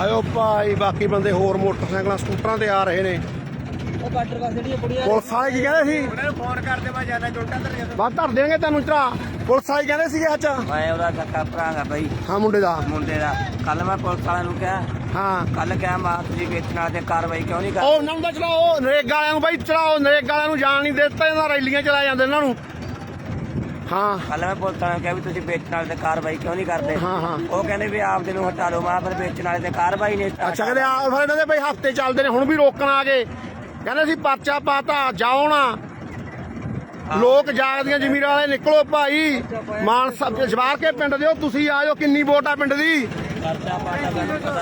ਆਇਓ ਭਾਈ ਬਾਕੀ ਬੰਦੇ ਹੋਰ ਮੋਟਰਸਾਈਕਲਾਂ ਸਕੂਟਰਾਂ ਤੇ ਆ ਰਹੇ ਨੇ। ਉਹ ਬਾਰਡਰ ਪਾਸੇ ਜਿਹੜੀਆਂ ਬੁੜੀਆਂ ਪੁਲਿਸ ਵਾਲੇ ਕੀ ਕਹਿੰਦੇ ਸੀ? ਉਹਨਾਂ ਨੂੰ ਫੋਨ ਕਰਦੇ ਮੈਂ ਜਾਣਾ ਜੋਟਾ ਤੇ ਬਾਅਦ ਧਰ ਦੇਣਗੇ ਤੈਨੂੰ ਚੜਾ ਪੁਲਿਸ ਵਾਲੇ ਕਹਿੰਦੇ ਸੀਗੇ ਅੱਜ। ਮੈਂ ਉਹਦਾ ਕੱਕਾ ਭਰਾਂਗਾ ਬਈ। ਹਾਂ ਮੁੰਡੇ ਦਾ। ਮੁੰਡੇ ਦਾ। ਕੱਲ ਮੈਂ ਪੁਲਿਸ ਵਾਲਿਆਂ ਨੂੰ ਕਿਹਾ। ਹਾਂ। ਕੱਲ ਕਿਹਾ ਮਾ ਤੁਸੀਂ ਵੇਚਣ ਤੇ ਕਾਰਵਾਈ ਕਿਉਂ ਨਹੀਂ ਉਹ ਕਰਦੇ ਉਹਨਾਂ ਨੂੰ ਚਲਾਓ ਨਰੇਗਾ ਵਾਲਿਆਂ ਨੂੰ ਬਾਈ ਚਲਾਓ। ਨਰੇਗਾ ਵਾਲਿਆਂ ਨੂੰ ਜਾਣ ਨਹੀਂ ਦਿੱਤਾ ਇਹਨਾਂ ਰੈਲੀਆਂ ਚਲਾ ਜਾਂਦੇ ਇਹਨਾਂ ਨੂੰ। ਹਾਂ। ਕੱਲ ਮੈਂ ਪੁਲਿਸ ਵਾਲਿਆਂ ਨੂੰ ਕਿਹਾ ਵੀ ਤੁਸੀਂ ਵੇਚਣ ਵਾਲੇ ਤੇ ਕਾਰਵਾਈ ਕਿਉਂ ਨਹੀਂ ਕਰਦੇ? ਹਾਂ, ਹਾਂ। ਉਹ ਕਹਿੰਦੇ ਵੀ ਆਪ ਦੇ ਨੂੰ ਹਟਾ ਲਓ ਮੈਂ ਵੇਚਣ ਵਾਲੇ ਤੇ ਕਾਰਵਾਈ ਨਹੀਂ ਅੱਛਾ ਕਹਿੰਦੇ ਆ ਫਿਰ ਇਹਨਾਂ ਦੇ ਬਈ ਹਫ਼ਤੇ ਚੱਲਦੇ ਨੇ ਹੁਣ ਵੀ ਰੋਕਣ ਆ ਗਏ। ਕਹਿੰਦੇ ਸੀ ਪਰਚਾ ਪਾਤਾ ਜਾਓ ਨਾ। ਲੋਕ ਜਾਗਦੀਆਂ ਜ਼ਮੀਰ ਵਾਲੇ ਨਿਕਲੋ ਭਾਈ। ਮਾਨਸਾ ਜਵਾਰ ਕੇ ਪਿੰਡ ਦਿਓ ਤੁਸੀਂ ਆਜੋ ਕਿੰਨੀ ਵੋਟ ਆ ਪਿੰਡ ਦੀ?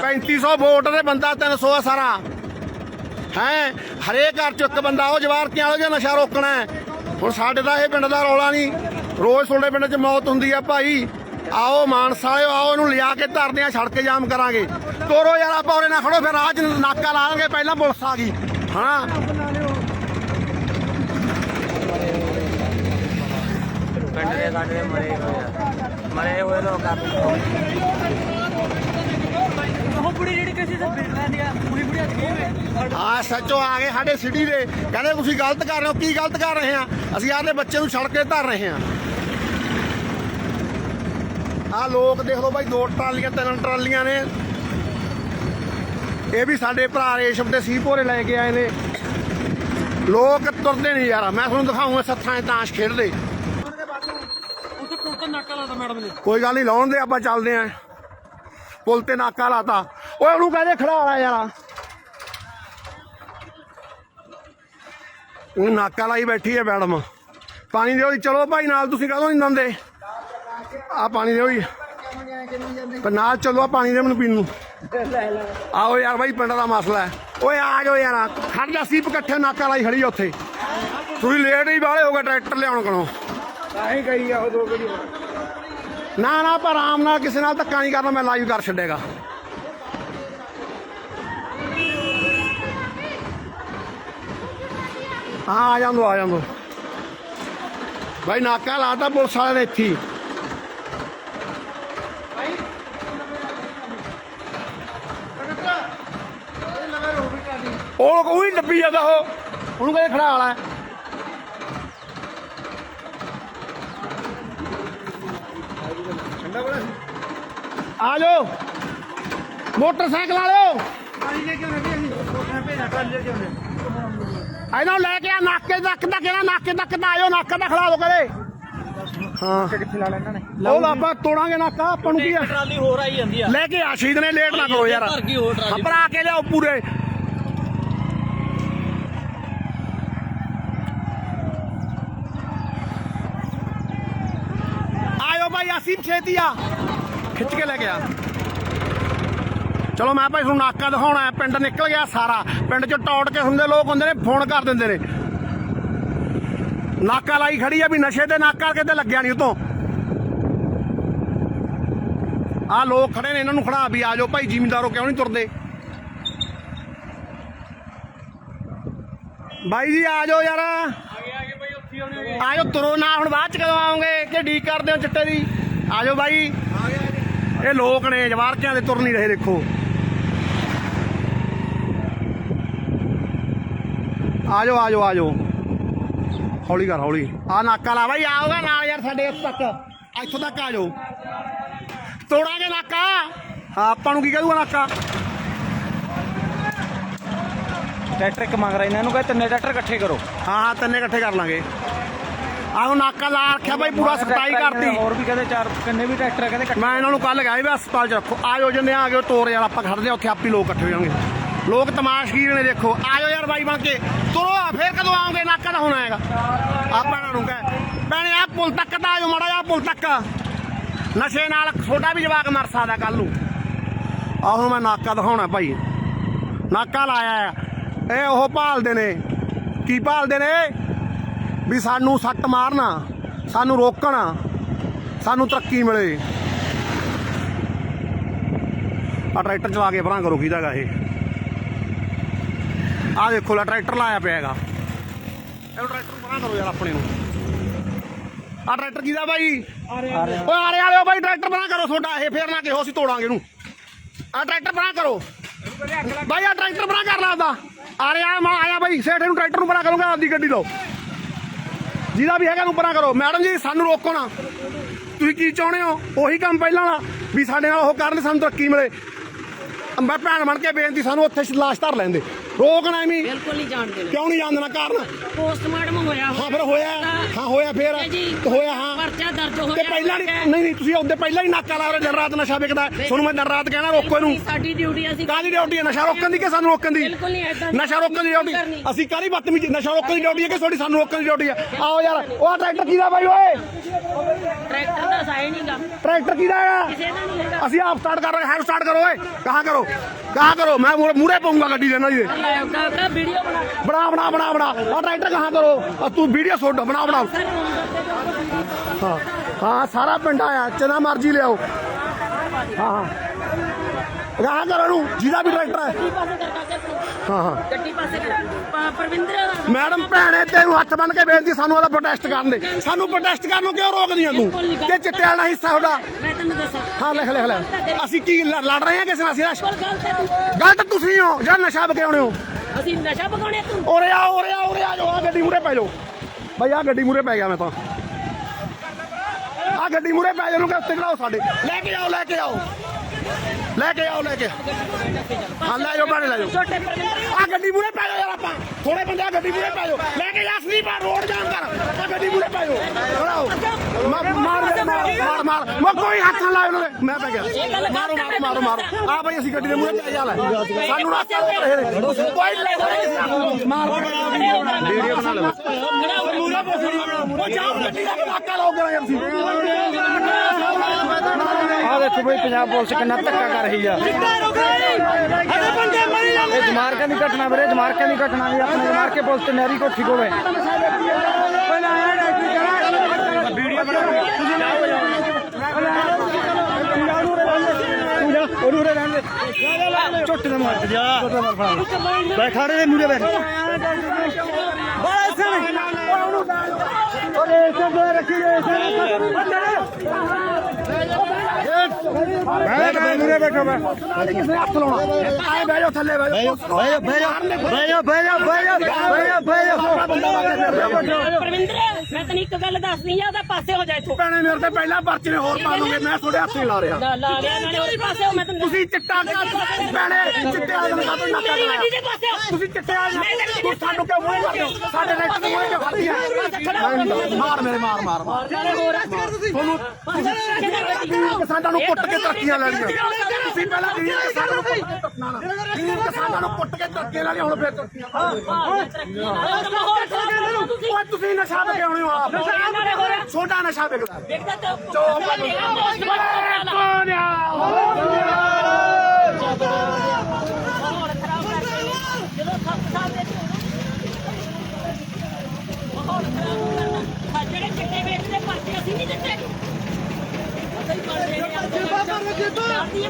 3500 ਵੋਟ ਦੇ ਬੰਦਾ 300 ਆ ਸਾਰਾ। ਹੈ? ਹਰੇਕ ਘਰ ਚ ਇੱਕ ਬੰਦਾ ਉਹ ਜਵਾਰ ਕਿਆਂ ਵਾਲਾ ਨਸ਼ਾ ਰੋਕਣਾ? ਹੈ। ਹੁਣ ਸਾਡੇ ਦਾ ਇਹ ਪਿੰਡ ਦਾ ਰੌਲਾ ਨਹੀਂ। ਰੋਜ਼ ਤੁਹਾਡੇ ਪਿੰਡ 'ਚ ਮੌਤ ਹੁੰਦੀ ਆ ਭਾਈ। ਆਓ ਮਾਨਸਾ ਵਾਲਿਓ ਆਓ ਇਹਨੂੰ ਲਿਆ ਕੇ ਧਰਦੇ ਆ ਸੜਕ ਜਾਮ ਕਰਾਂਗੇ। ਤੋਰੋ ਯਾਰ ਆਪਾਂ ਉਰੇ ਨਾ ਖੜੋ ਫਿਰ 'ਚ ਨਾਕਾ ਲਾਵਾਂਗੇ ਪਹਿਲਾਂ ਪੁਲਿਸ ਆ ਗਈ। ਹਾਂ ਪਿੰਡ ਦੇ ਸਾਡੇ ਮਰੇ ਹੋਏ ਆ। ਮਰੇ ਹੋਏ ਲੋਕ ਆ। ਉਹ ਬੁੜੀ ਜਿਹੜੀ ਕਿਸੇ ਸੇ ਬਿਲ ਲੈਂਦੀ ਆ ਉਹੀ ਬੁੜੀ ਅੱਜ ਗਈ ਆ ਸੱਚੋ ਆ ਗਏ ਸਾਡੇ ਸਿਟੀ ਦੇ। ਕਹਿੰਦੇ ਤੁਸੀਂ ਗਲਤ ਕਰ ਰਹੇ ਹੋ ਕੀ ਗਲਤ ਕਰ ਰਹੇ ਆ? ਅਸੀਂ ਆਪਦੇ ਬੱਚੇ ਨੂੰ ਸੜਕ ਤੇ ਧਰ ਰਹੇ ਆ। ਆ ਲੋਕ ਦੇਖ ਲਓ ਬਾਈ ਦੋ ਟਰਾਲੀਆਂ ਤਿੰਨ ਟਰਾਲੀਆਂ ਨੇ। ਇਹ ਵੀ ਸਾਡੇ ਭਰਾ ਰੇਸ਼ਮ ਤੇ ਸੀ ਭੋਰੇ ਲੈ ਕੇ ਆਏ ਨੇ। ਲੋਕ ਤੁਰਦੇ ਨਹੀਂ ਯਾਰ ਮੈਂ ਤੁਹਾਨੂੰ ਦਿਖਾਉਂਗਾ ਸੱਥਾਂ 'ਚ ਤਾਸ਼ ਖੇਡਦੇ। ਕੋਈ ਗੱਲ ਨਹੀਂ ਲਾਉਣ ਦੇ ਆਪਾਂ ਚੱਲਦੇ ਆਂ। ਪੁਲ ਤੇ ਨਾਕਾ ਲਾਤਾ। ਓਏ ਉਹਨੂੰ ਕਹਿੰਦੇ ਖੜਾ ਲਾ ਯਾਰ। ਉਹ ਨਾਕਾ ਲਾਈ ਬੈਠੀ ਹੈ ਮੈਡਮ। ਪਾਣੀ ਦਿਓ ਜੀ ਚਲੋ ਭਾਈ ਨਾਲ ਤੁਸੀਂ ਕਦੋਂ ਨਹੀਂ ਦੰਦੇ ਆ ਪਾਣੀ ਦਿਓ ਜੀ। ਪਰ ਨਾਲ ਚਲੋ ਆ ਪਾਣੀ ਦੇ ਮੈਨੂੰ ਪੀਣ ਨੂੰ। ਆਓ ਯਾਰ ਬਾਈ ਪਿੰਡ ਦਾ ਮਸਲਾ ਹੈ। ਓਏ ਆ ਜਾਓ ਯਾਰ ਖੜ ਜਾ ਸੀਪ ਇਕੱਠੇ ਨਾਕਾ ਲਾਈ ਖੜੀ ਉੱਥੇ। ਤੁਸੀਂ ਲੇਟ ਹੀ ਬਾਹਲੇ ਹੋ ਗਏ ਟਰੈਕਟਰ ਲਿਆਉਣ ਕੋਲੋਂ। ਆਹੀ ਗਈ ਆ ਉਹ ਦੋ ਗੜੀ ਨਾ ਨਾ ਪਰ ਆਰਾਮ ਨਾਲ ਕਿਸੇ ਨਾਲ ਧੱਕਾ ਨਹੀਂ ਕਰਨਾ ਮੈਂ ਲਾਈਵ ਕਰ ਛੱਡੇਗਾ। ਹਾਂ ਆ ਜਾਂਦੋ ਆ ਜਾਂਦੋ ਭਾਈ ਨਾਕਾ ਲਾਤਾ ਪੁਲਿਸ ਵਾਲੇ ਨੇ ਇੱਥੇ ਹੀ। ਉਹ ਕੋਈ ਲੱਭੀ ਜਾਂਦਾ ਉਹ। ਉਹਨੂੰ ਕਹਿੰਦੇ ਖੜਾ ਵਾਲਾ। ਆ ਜਾਓ। ਮੋਟਰਸਾਈਕਲ ਵਾਲਿਓ। ਪਾਣੀ ਲੈ ਕੇ ਆਉਣਾ ਵੀ ਅਸੀਂ। ਕੋਠਾ ਭੇਜਣਾ ਕੱਲ ਲੈ ਕੇ ਆਉਣੇ। ਇਹਨਾਂ ਨੂੰ ਲੈ ਕੇ ਆ ਨਾਕੇ ਤੱਕ ਦਾ ਕਿਹੜਾ ਨਾਕੇ ਤੱਕ ਦਾ ਆਇਓ ਨਾਕਾ ਦਾ ਖੜਾ ਲੋ ਕਰੇ ਹਾਂ। ਕਿੱਥੇ ਲਾ ਲੈਣਾ ਨੇ? ਉਹ ਆਪਾਂ ਤੋੜਾਂਗੇ ਨਾਕਾ ਆਪਾਂ ਨੂੰ ਕੀ ਆ? ਟਰਾਲੀ ਹੋਰ ਆਈ ਜਾਂਦੀ ਆ। ਲੈ ਕੇ ਆ ਸ਼ਹੀਦ ਨੇ ਲੇਟ ਨਾ ਕਰੋ ਯਾਰ। ਭਰ ਗਈ ਹੋਰ ਟਰਾਲੀ। ਭਰਾ ਕੇ ਲਿਆਓ ਪੂਰੇ ਆਇਓ ਭਾਈ ਅਸੀਂ ਛੇਤੀ ਆ। ਖਿੱਚ ਕੇ ਲੈ ਗਿਆ ਚਲੋ, ਮੈਂ ਭਾਈ ਤੁਹਾਨੂੰ ਨਾਕਾ ਦਿਖਾਉਣਾ ਪਿੰਡ ਨਿਕਲ ਗਿਆ ਸਾਰਾ। ਪਿੰਡ ਚੋਂ ਟੌਟ ਕੇ ਹੁੰਦੇ ਲੋਕ ਹੁੰਦੇ ਨੇ, ਫੋਨ ਕਰ ਦਿੰਦੇ ਨੇ। ਨਾਕਾ ਲਾਈ ਖੜੀ ਆ ਵੀ ਨਸ਼ੇ ਤੇ ਨਾਕਾ ਕਿਤੇ ਲੱਗਿਆ ਨਹੀਂ ਉਤੋਂ। ਆ ਲੋਕ ਖੜੇ ਨੇ, ਇਹਨਾਂ ਨੂੰ ਖੜਾ ਵੀ ਆ ਜਾਓ ਭਾਈ, ਜ਼ਿਮੀਂਦਾਰੋ ਕਿਉਂ ਨਹੀਂ ਤੁਰਦੇ? ਬਾਈ ਜੀ, ਆ ਜਾਓ ਯਾਰ। ਉੱਥੇ ਆਉਣੇ ਆ ਜਾਓ ਤੁਰੋ ਨਾ ਹੁਣ ਬਾਅਦ ਚ ਕਦੋਂ ਆਓਗੇ? ਕਿ ਢੀਕ ਕਰਦੇ ਹੋ ਚਿੱਟੇ ਦੀ? ਆ ਜਾਓ ਬਾਈ। ਇਹ ਲੋਕ ਨੇ ਜਵਾਰਕਿਆਂ ਦੇ ਤੁਰ ਨਹੀਂ ਰਹੇ ਦੇਖੋ। ਆ ਜਾਓ ਆ ਜਾਓ ਆ ਜਾਓ ਹੌਲੀ ਕਰ ਹੌਲੀ। ਆ ਨਾਕਾ ਲਾ ਬਾਈ ਆਓਗਾ ਨਾਲ ਯਾਰ ਸਾਡੇ ਇੱਥੇ ਤੱਕ। ਇੱਥੋਂ ਤੱਕ ਆ ਜਾਓ ਤੋੜਾਂਗੇ ਨਾਕਾ। ਹਾਂ ਆਪਾਂ ਨੂੰ ਕੀ ਕਹੂਗਾ ਨਾਕਾ? ਟਰੈਕਟਰ ਇੱਕ ਮੰਗ ਰਿਹਾ ਇਹਨਾਂ ਨੂੰ ਕਹਿੰਦੇ ਤਿੰਨੇ ਟਰੈਕਟਰ ਇਕੱਠੇ ਕਰੋ। ਹਾਂ ਹਾਂ ਤਿੰਨੇ ਇਕੱਠੇ ਕਰ ਲਾਂਗੇ। ਆਹੋ ਨਾਕਾ ਲਾ ਰੱਖਿਆ ਬਾਈ ਪੂਰਾ ਸਖਤਾਈ ਕਰਤੀ। ਹੋਰ ਵੀ ਕਹਿੰਦੇ ਚਾਰ ਕਿੰਨੇ ਵੀ ਟਰੈਕਟਰ ਆ, ਕਹਿੰਦੇ ਇਕੱਠੇ। ਮੈਂ ਇਹਨਾਂ ਨੂੰ ਕੱਲ ਗਿਆ ਵੀ ਹਸਪਤਾਲ ਚ ਰੱਖੋ। ਆਜੋ ਜੰਨੇ ਆ ਗਏ ਤੋਰ ਯਾਰ ਆਪਾਂ ਖੜਦੇ ਆ ਉੱਥੇ ਆਪੀ ਲੋਕ ਇਕੱਠੇ ਹੋ ਜਾਣਗੇ। ਲੋਕ ਤਮਾਸ਼ਗੀਰ ਨੇ ਦੇਖੋ। ਆਜੋ ਯਾਰ ਬਾਈ ਬਣ ਕੇ। ਤੁਰੋ ਆ, ਫੇਰ ਕਦੋਂ ਆਉਂਗੇ ਨਾਕਾ ਦਾ ਹੋਣਾ ਹੈਗਾ ਆਪਾਂ ਇਹਨਾਂ ਨੂੰ ਕਹੇ ਭੈਣੇ ਆ ਪੁਲ ਤੱਕ ਤਾਂ ਆਜੋ ਮਾੜਾ ਜਿਹਾ ਪੁਲ ਤੱਕ। ਨਸ਼ੇ ਨਾਲ ਛੋਟਾ ਵੀ ਜਵਾਕ ਮਰ ਸਕਦਾ ਕੱਲ ਨੂੰ। ਆਹ ਹੁਣ ਮੈਂ ਨਾਕਾ ਦਿਖਾਉਣਾ ਭਾਈ। ਨਾਕਾ ਲਾਇਆ ਹੈ। ਇਹ ਉਹ ਭਾਲਦੇ ਨੇ। ਕੀ ਭਾਲਦੇ ਨੇ? ਵੀ ਸਾਨੂੰ ਸੱਟ ਮਾਰਨਾ, ਸਾਨੂੰ ਰੋਕਣਾ, ਸਾਨੂੰ ਤਰੱਕੀ ਮਿਲੇ। ਆ ਟਰੈਕਟਰ ਚਲਾ ਕੇ ਪਰਾਂ ਕਰੋ ਕਿਹਦਾਗਾ ਇਹ। ਆ ਦੇਖੋ ਲਾ, ਟਰੈਕਟਰ ਲਾਇਆ ਪਿਆ ਹੈਗਾ। ਇਹਨੂੰ ਟਰੈਕਟਰ ਪਰਾਂ ਕਰੋ ਯਾਰ ਆਪਣੇ ਨੂੰ। ਆ ਟਰੈਕਟਰ ਕਿਹਦਾ ਬਾਈ? ਓਏ ਆ ਰਹੇ ਬਾਈ, ਟਰੈਕਟਰ ਪਰਾਂ ਕਰੋ ਤੁਹਾਡਾ। ਇਹ ਫੇਰ ਨਾ ਕਿਹੋ ਅਸੀਂ ਤੋੜਾਂਗੇ ਇਹਨੂੰ। ਆ ਟਰੈਕਟਰ ਬਣਾ ਕਰੋ। ਬਾਈ ਆ ਟਰੈਕਟਰ ਬਣਾ ਕਰ ਲਾ ਆਪਦਾ। ਆ ਮੈਂ, ਆਇਆ ਬਾਈ, ਸੇਠ ਨੂੰ ਟਰੈਕਟਰ ਨੂੰ ਬਣਾ ਕਰੂੰਗਾ, ਆਪਦੀ ਗੱਡੀ ਲਓ। ਜਿਹਦਾ ਵੀ ਹੈਗਾ ਨੂੰ ਬਣਾ ਕਰੋ। ਮੈਡਮ ਜੀ, ਸਾਨੂੰ ਰੋਕੋ ਨਾ। ਤੁਸੀਂ ਕੀ ਚਾਹੁੰਦੇ ਹੋ? ਉਹੀ ਕੰਮ ਪਹਿਲਾਂ ਵਾਲਾ। ਵੀ ਸਾਡੇ ਨਾਲ ਉਹ ਕਰਨ ਸਾਨੂੰ ਤਰੱਕੀ ਮਿਲੇ। ਮੈਂ ਭੈਣ ਬਣ ਕੇ ਬੇਨਤੀ, ਸਾਨੂੰ ਉੱਥੇ ਲਾਸ਼ ਧਰ ਲੈਂਦੇ ਰੋਕਣਾ ਐਵੇਂ। ਹੀ। ਬਿਲਕੁਲ ਨਹੀਂ ਜਾਣਦੇ। ਕਿਉਂ ਨਹੀਂ ਜਾਣਨਾ ਕਾਰਨ? ਪੋਸਟਮਾਰਟਮ ਹੋਇਆ ਹਾਂ ਫਿਰ ਹੋਇਆ। ਹਾਂ ਹੋਇਆ ਫਿਰ। ਤੇ ਹੋਇਆ ਹਾਂ। ਪਰਚਾ ਦਰਜ ਹੋਇਆ ਤੇ ਪਹਿਲਾਂ ਨਹੀਂ ਨਹੀਂ ਤੁਸੀਂ ਉਹਦੇ ਪਹਿਲਾਂ ਹੀ ਨਾਕਾ ਲਾ ਰਹੇ ਦਿਨ ਰਾਤ ਨਸ਼ਾ ਵਿਕਦਾ। ਤੁਹਾਨੂੰ ਮੈਂ ਦਿਨ ਰਾਤ ਕਹਿਣਾ ਰੋਕੋ ਇਹਨੂੰ। ਸਾਡੀ ਡਿਊਟੀ ਅਸੀਂ ਕਾਹਦੀ ਡਿਊਟੀ ਹੈ? ਨਸ਼ਾ ਰੋਕਣ ਦੀ ਕਿ ਸਾਨੂੰ ਰੋਕਣ ਦੀ? ਬਿਲਕੁਲ ਨਹੀਂ ਏਦਾਂ ਨਸ਼ਾ ਰੋਕਣ ਦੀ ਡਿਊਟੀ। ਅਸੀਂ ਕਾਹਦੀ ਬਦਤਮੀਜ਼ੀ? ਨਸ਼ਾ ਰੋਕਣ ਦੀ ਡਿਊਟੀ ਹੈ ਕਿ ਤੁਹਾਡੀ ਸਾਨੂੰ ਰੋਕਣ ਦੀ ਡਿਊਟੀ ਹੈ? ਆਓ ਯਾਰ ਉਹ ਟਰੈਕਟਰ ਕਿਹਦਾ ਬਾਈ ਓਏ? ਟਰੈਕਟਰ ਦਾ ਸਾਇ ਨਹੀਂਗਾ ਟਰੈਕਟਰ ਕਿਹਦਾ ਹੈ ਕਿਸੇ ਦਾ ਨਹੀਂ ਹੈਗਾ। ਅਸੀਂ ਆਪ ਸਟਾਰਟ ਕਰ ਰਹੇ ਹਾਂ ਸਟਾਰਟ ਕਰੋ ਓਏ। ਕਹਾਂ ਕਰੋ। ਕਹਾਂ ਕਰੋ? ਮੈਂ ਮੂਰੇ ਪਾਉਂਗਾ ਗੱਡੀ ਦੇ ਇਹਨਾਂ ਦੀ ਦੇ। ਲਾਇਓ ਕਾਕਾ ਵੀਡੀਓ ਬਣਾ ਬਣਾ ਬਣਾ ਬਣਾ। ਬਣਾ ਆ ਟਰੈਕਟਰ ਕਹਾਂ ਕਰੋ? ਆ ਤੂੰ ਵੀਡੀਓ ਛੋੜ ਬਣਾ ਬਣਾ। ਸਰ ਨੰਬਰ ਤੇ ਹਾਂ ਹਾਂ। ਸਾਰਾ ਪਿੰਡ ਆਇਆ ਜਿੰਨਾ ਮਰਜ਼ੀ ਲਿਆਓ ਹਾਂ। ਹਾਂ ਕਹਾਂ ਕਰੋ ਨੂੰ ਜਿਹਦਾ ਵੀ ਟਰੈਕਟਰ ਹੈ। ਹਾਂ। ਹਾਂ ਗੱਡੀ ਪਾਸੇ ਕਰ। ਪਰਵਿੰਦਰ ਮੈਡਮ ਭੈਣੇ ਤੈਨੂੰ ਹੱਥ ਬੰਨ ਕੇ ਬੇਨਤੀ ਸਾਨੂੰ ਉਹਦਾ ਪ੍ਰੋਟੈਸਟ ਕਰਨ ਦੇ। ਸਾਨੂੰ ਪ੍ਰੋਟੈਸਟ ਕਰਨ ਨੂੰ ਕਿਉਂ ਰੋਕਦੀਆਂ ਤੂੰ? ਕਿ ਚਿੱਟੇ ਵਾਲਾ ਹਿੱਸਾ ਤੁਹਾਡਾ ਮੈਂ ਤੈਨੂੰ ਦੱਸਾਂ। ਹਾਂ ਲਿਖ ਲਿਖ ਲੈ ਅਸੀਂ ਕੀ ਲ- ਲੜ ਰਹੇ ਹਾਂ ਕਿਸੇ ਨਾਲ ਅਸੀਂ ਗਲਤ ਤੂੰ ਤੁਸੀਂ ਹੋ ਜਿਹੜਾ ਨਸ਼ਾ ਬਕਿਆਉਣੇ ਹੋ? ਅਸੀਂ ਨਸ਼ਾ ਪਕਾਉਣੇ ਤੂੰ। ਉਰੇ ਆ ਉਰੇ ਆ ਉਰੇ ਆ ਜਾਓ ਆ ਗੱਡੀ ਮੂਰੇ ਪੈ ਜਾਓ। ਬਈ ਆ ਗੱਡੀ ਮੂਰੇ ਪੈ ਗਿਆ ਮੈਂ ਤਾਂ। ਆ ਗੱਡੀ ਮੂਰੇ ਪੈ ਜਾਓ ਨੂੰ ਕਿ ਉੱਤੇ ਚੜਾਓ ਸਾਡੇ। ਲੈ ਕੇ ਆਓ ਲੈ ਕੇ ਆਓ। ਲੈ ਕੇ ਆਓ ਲੈ ਕੇ। ਹਾਂ ਲੈ ਜਾਓ ਬਾਣੇ ਲੈ ਜਾਓ। ਆ ਗੱਡੀ ਮੂਰੇ ਪੈ ਜਾਓ ਯਾਰ ਆਪਾਂ। ਥੋੜੇ ਬੰਦੇ ਆ ਗੱਡੀ ਮੂਰੇ ਪੈ ਜਾਓ। ਲੈ ਕੇ ਜਾ ਸਲੀਪਰ ਰੋਡ ਜਾਮ ਕਰ। ਆ ਗੱਡੀ ਮੂਰੇ ਪੈ ਜਾਓ। ਚੜਾਓ ਮਾਰ ਮਾਰ ਮਾਰ ਮਾਰ। ਮੈਂ ਕੋਈ ਹੱਥ ਨਾ ਲਾਇਓ ਉਹਨਾਂ ਦੇ ਮੈਂ ਪੈ ਗਿਆ। ਮਾਰੋ ਮਾਰੋ ਮਾਰੋ ਮਾਰੋ। ਆ ਬਈ ਅਸੀਂ ਗੱਡੀ ਦੇ ਮੂਰੇ ਪੈ ਜਾ ਲੈ ਸਾਨੂੰ ਰਾਸਤਾ ਰੋਕ ਰਹੇ ਨੇ। ਕੋਈ ਲੈ ਮਾਰ ਵੀਡੀਓ ਬਣਾ ਲਓ। ਮੂਰੇ ਪੋਸੜੀ ਉਹ ਜਾਓ ਗੱਡੀ ਦਾ ਨਾਕਾ ਲਾਓ ਕਰਾਂ ਯਾਰ ਤੁਸੀਂ ਆ ਦੇਖੋ ਬਈ ਪੰਜਾਬ ਪੁਲਿਸ ਕਿੰਨਾ ਧੱਕਾ ਕਰ ਰਹੀ ਆ। ਇਹ ਜਮਾਰਕਾਂ ਦੀ ਘਟਨਾ ਵੀਰੇ ਜਮਾਰਕਾਂ ਦੀ ਘਟਨਾ ਵੀ ਆਪਣੇ ਜਮਾਰਕੇ ਪੁਲਿਸ ਤੇ ਨਹਿਰੀ ਕੋਠੀ ਉਹਨੂੰ ਦੇ ਝੁੱਟ ਦੇ ਮਾਰ ਜਾ। ਬੈ ਖੜੇ ਦੇ ਮੂਰੇ ਬੈ ਬੜਾ ਸਣ ਓਏ ਇਸੇ ਦੇ ਰੱਖੀ ਜੇ ਮੈਂ ਬੈਠੋ ਕਿਸੇ ਹੱਥ ਲਾਉਣਾ ਆਏ ਬਹਿ ਜਾਓ ਥੱਲੇ ਬਹਿ ਜਾ ਬਹਿ ਜਾ ਬਹਿ ਜਾ ਬਹਿ ਜਾ ਬਹਿ ਜਾ ਬਹਿ ਜਾ ਬਹਿ ਜਾ ਪਰਵਿੰਦਰ ਮੈਂ ਤੈਨੂੰ ਇੱਕ ਗੱਲ ਦੱਸਦੀ ਆ ਉਹਦਾ ਪਾਸੇ ਹੋ ਜਾ ਇੱਥੋਂ। ਭੈਣੇ ਮੇਰੇ ਤੇ ਪਹਿਲਾਂ ਪਰਚੇ ਨੇ ਹੋਰ ਪਾ ਲੂਗੇ ਮੈਂ ਤੁਹਾਡੇ ਹੱਥ ਲਾ ਰਿਹਾ। ਲਾ ਲਾ ਲਿਆ ਨਾਲੇ ਉਹਦੇ ਪਾਸੇ ਹੋ ਮੈਂ ਤੈਨੂੰ ਤੁਸੀਂ ਚਿੱਟਾ ਭੈਣੇ ਚਿੱਟੇ ਵਾਲੇ ਨੂੰ ਕਾਹਤੋਂ ਨਾ ਤੁਸੀਂ ਚਿੱਟੇ ਵਾਲੇ ਤੂੰ ਸਾਨੂੰ ਕਿਉਂ ਮੂਹਰੇ ਕਰਦੇ ਹੋ? ਸਾਡੇ ਰੈਟ ਨੂੰ ਮੂਹਰੇ ਕਿਉਂ ਹੈ? ਮਾਰ ਮੇਰੇ ਮਾਰ ਮਾਰ ਮਾਰ। ਨਾਲੇ ਤੁਹਾਨੂੰ ਕਿਸਾਨਾਂ ਨੂੰ ਕੁੱਟ ਕੇ ਤਰੱਕੀਆਂ ਲੈਣੀਆਂ। ਤੁਸੀਂ ਪਹਿਲਾਂ ਗਰੀਬ ਕਿਸਾਨਾਂ ਨੂੰ ਕੁੱਟ ਕੇ ਤਰੱਕੀਆਂ ਨਾਲ ਗਰੀਬ ਕਿਸਾਨਾਂ ਨੂੰ ਕੁੱਟ ਕੇ ਤਰੱਕੀਆਂ ਲੈਣੀਆਂ ਹੁਣ ਫੇਰ ਤਰੱਕੀਆਂ ਓਏ ਤੁਸੀਂ ਨਸ਼ਾ ਵਿਕੇ ਹੋਣੇ ਹੋ ਆਪ। ਛੋਟਾ ਨਸ਼ਾ ਵਿਕਦਾ ਜਿਹੜੇ ਚਿੱਟੇ ਵੇਚਦੇ ਪਰਚੇ ਅਸੀਂ ਨਹੀਂ ਦਿੱਤੇ। ਅਸੀਂ ਪਰਚੇ ਨਹੀਂ ਆਪਦੇ ਦੱਸਦੀ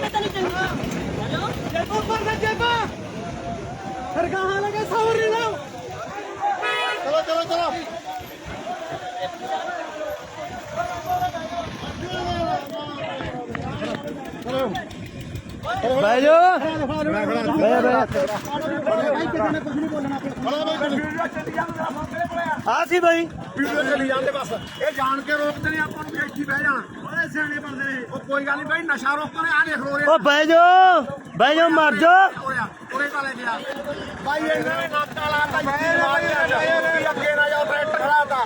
ਆ ਮੈਂ ਵੀਡੀਓ ਚੱਲੀ ਜਾਂਦੇ ਬਸ। ਇਹ ਜਾਣ ਕੇ ਰੋਕਦੇ ਨੇ ਆਪਾਂ ਨੂੰ ਵੀ ਇੱਥੇ ਬਹਿ ਜਾਣ। ਓਏ ਸਿਆਣੇ ਬੰਦੇ ਨੇ। ਉਹ ਕੋਈ ਗੱਲ ਨਹੀਂ ਬਈ ਨਸ਼ਾ ਰੋਕਣ ਆ ਦੇਖ ਲੋ ਓ ਬਹਿ ਜਾ ਬਹਿ ਜਾ ਮਰ ਜਾ। ਉਰੇ ਤਾਂ ਲੈ ਗਿਆ ਬਾਈ ਇਹਨਾਂ ਨੇ ਨਾਕਾ ਲਾਤਾ ਜੀ ਅੱਗੇ ਨਾ ਜਾਓ ਟਰੈਕਟਰ ਖੜਾਤਾ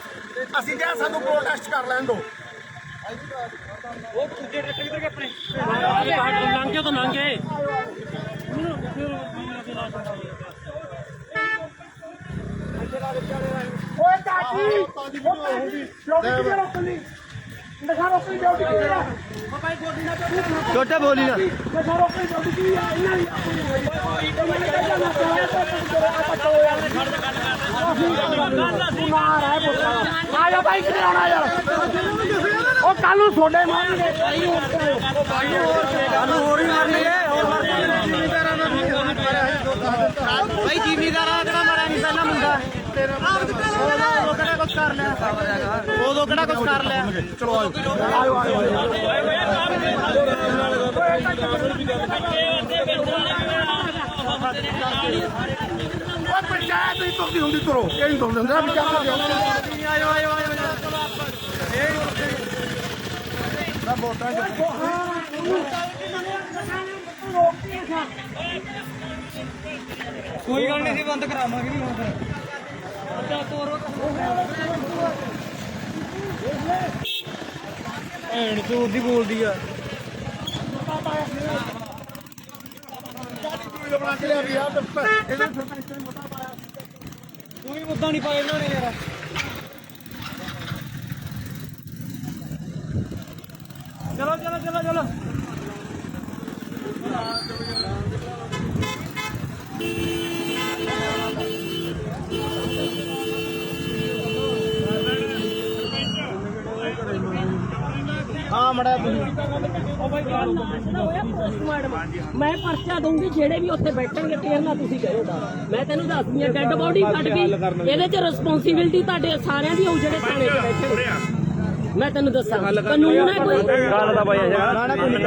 ਅਸੀਂ ਕਿਹਾ ਸਾਨੂੰ ਪ੍ਰੋਟੈਸਟ ਕਰ ਲੈਣ ਦੋ। ਲੰਘੇ ਤਾਂ ਲੰਘੇ ਓਏ ਚਾਚੀ ਡਿਊਟੀ ਕਿਹਦੀ ਰੋਕਣ ਦੀ ਨਸ਼ਾ ਰੋਕਣ ਦੀ ਡਿਊਟੀ ਕਿਹਦੀ ਆ ਛੋਟਾ ਬੋਲੀ ਨਾ ਨਸ਼ਾ ਰੋਕਣ ਦੀ ਡਿਊਟੀ ਕੀ ਆ ਇਹਨਾਂ ਦੀ ਆ ਜਾ ਬਾਈ ਕਿੱਥੇ ਬੋਲੀ ਯਾਰ ਉਹ ਕੱਲ ਨੂੰ। ਛੋਡੇ ਮਾਰਨਗੇ ਸਾਨੂੰ ਹੋਰ ਹੀ ਮਾਰਨੀ ਹੋਰ ਭਾਈ ਜ਼ਿਮੀਦਾਰਾਂ ਕਿਹੜਾ ਮਾਰਿਆ ਨਹੀਂ, ਪਹਿਲਾਂ ਮੁੰਡਾ। ਉਦੋਂ ਕਿਹੜਾ ਕੁਝ ਕਰ ਲਿਆ? ਉਦੋਂ ਕਿਹੜਾ ਕੁਝ ਕਰ ਲਿਆ? ਚਲੋ ਆਇਓ ਆਇਓ ਓਏ ਪੰਚਾਇਤ ਨਹੀਂ ਤੁਰਦੀ ਹੁੰਦੀ ਤੁਰੋ ਇਹ ਨਹੀਂ ਤੁਰਦੇ ਹੁੰਦੇ। ਨਾ ਪੰਚਾਇਤ ਆਇਓ ਆਇਓ ਆਇਓ ਕੋਈ ਗੱਲ ਨਹੀਂ ਸੀ ਬੰਦ ਕਰਾਵਾਂਗੇ ਨਹੀਂ ਹੁਣ ਭੈਣ ਚੋਦ ਦੀ ਬੋਲਦੀ ਆ। ਬਣਾ ਕੇ ਲਿਆ ਵੀ ਆ ਤੇ ਇਹਦੇ ਸਰਪੰਚ ਨੇ ਮਤਾ ਪਾਇਆ ਕੋਈ ਮੁੱਦਾ ਨਹੀਂ ਪਾਇਆ ਇਹਨਾਂ ਨੇ ਯਾਰ। ਚਲੋ ਚਲੋ ਚਲੋ ਚਲੋ। ਮੜਾ ਮੈਂ ਪਰਚਾ ਦਊਂਗੀ ਜਿਹੜੇ ਵੀ ਉੱਥੇ ਬੈਠਣਗੇ ਫੇਰ ਨਾ ਤੁਸੀਂ ਕਹੋ ਦਾ ਮੈਂ ਤੈਨੂੰ ਦੱਸਦੀ ਆ ਡੈੱਡ ਬੋਡੀ ਕੱਢ ਗਈ। ਇਹਦੇ ਚ ਰਿਸਪੌਂਸਿਬਿਲਟੀ ਤੁਹਾਡੇ ਸਾਰਿਆਂ ਦੀ ਹੋਊ ਜਿਹੜੇ ਥਾਣੇ 'ਚ ਬੈਠੇ ਮੈਂ ਤੈਨੂੰ ਦੱਸਾਂ ਕਾਨੂੰਨ ਹੈ ਕੋਈ? ਗੱਲ ਦਾ ਬਾਈ ਨਾ ਨਾ ਕੋਈ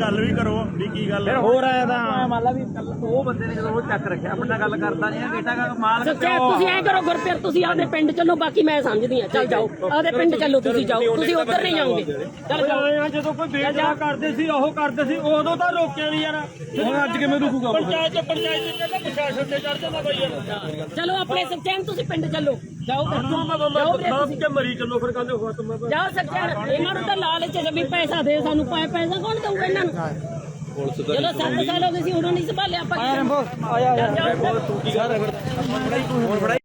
ਗੱਲ ਵੀ ਕਰੋ ਵੀ ਕੀ ਗੱਲ ਫਿਰ ਹੋਰ ਆਇਆ ਤਾਂ। ਮੰਨ ਲਾ ਵੀ ਉਹ ਬੰਦੇ ਨੇ ਜਦੋਂ ਉਹ ਚੱਕ ਰੱਖਿਆ ਆਪਣਾ ਗੱਲ ਕਰਦਾ ਨਹੀਂ ਬੇਟਾ ਦਾ ਮਾਲ ਸੱਚਾ ਤੁਸੀਂ ਐ ਕਰੋ ਗੁਰਪ੍ਰੀਤ ਤੁਸੀਂ ਆਪਦੇ ਪਿੰਡ ਚੱਲੋ ਬਾਕੀ ਮੈਂ ਸਮਝਦੀ ਆ ਚੱਲ ਜਾਓ ਆਪਦੇ ਪਿੰਡ ਚੱਲੋ ਤੁਸੀਂ ਜਾਓ ਤੁਸੀਂ ਉੱਧਰ ਨਹੀਂ ਜਾਓਗੇ। ਚੱਲ ਜਾਓ। ਜਦੋਂ ਕੋਈ ਬੇਟਾ ਕਰਦੇ ਸੀ ਉਹ ਕਰਦੇ ਸੀ ਉਦੋਂ ਤਾਂ ਰੋਕਿਆ ਨਹੀਂ ਯਾਰ। ਹੁਣ ਅੱਜ ਕਿਵੇਂ ਰੁਕੂਗਾ ਪੰਚਾਇਤ ਪੰਚਾਇਤ ਕਹਿੰਦਾ ਪ੍ਰਸ਼ਾਸਨ ਤੇ ਚੜ ਜਾਂਦਾ ਬਾਈ ਯਾਰ। ਚਲੋ ਆਪਣੇ ਸੱਚੈਨ ਤੁਸੀਂ ਪਿੰਡ ਚੱਲੋ। ਜਾਓ ਫਿਰ। ਜਾਓ ਵੀਰੇ ਤੁਸੀਂ। ਕੇ ਮਰੀ ਚੱਲੋ ਫਿਰ ਕਹਿੰਦੇ ਹੋ ਤੁਮ ਜਾਓ ਸੱਚੈਨ ਇਹਨਾਂ ਨੂੰ ਤਾਂ ਲਾਲਚ ਹੈ ਵੀ ਪੈਸਾ ਦੇ ਸਾਨੂੰ ਪੈ ਪੈਸਾ ਕੌਣ ਦਊਗਾ ਇਹਨਾਂ ਨੂੰ? ਜਦੋਂ 7 ਸਾਲ ਹੋ ਗਏ ਸੀ ਉਦੋਂ ਨਹੀਂ ਸੰਭਾਲਿਆ ਆਪਾਂ ਆਇਆ ਜਾਓ ਤੂੰ ਕੀ ਕਰ